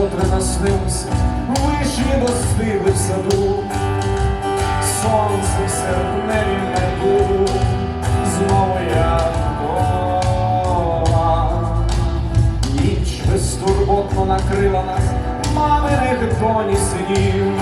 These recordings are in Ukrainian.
вкотре наснився, вишні достигли в саду, сонце серпневі найду, знову я вдома. ніч безтурботно накрила нас, маминих доні синів.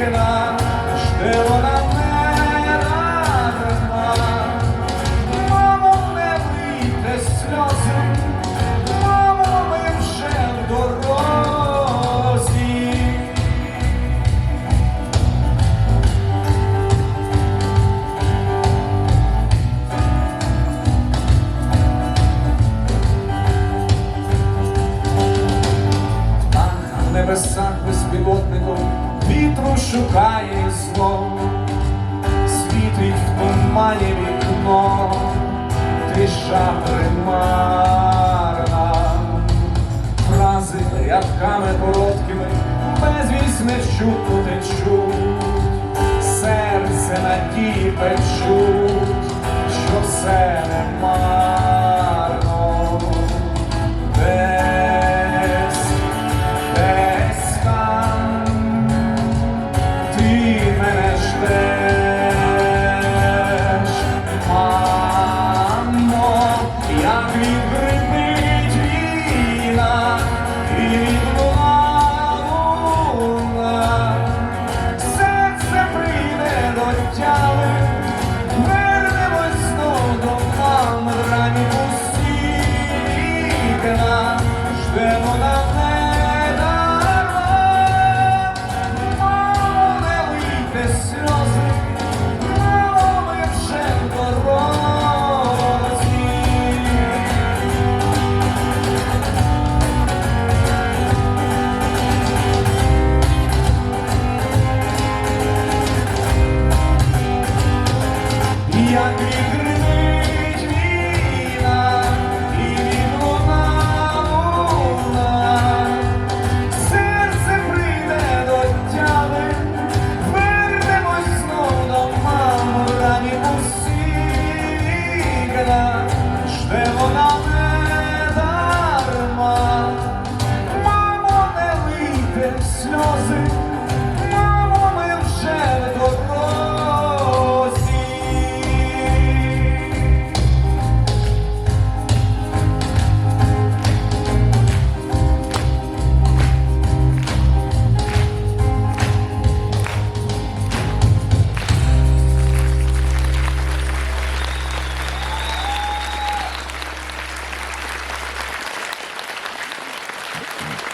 Вікна, жде вона не дарма. Мамо, не лийте сльози, мамо, ми вже в дорозі. В небесах безпілотником вітру шукає зло, світить в тумані вікно, тиша примарна, фрази рядками короткими, безвісне чутно течуть, серце надії печуть, що все не Madrid.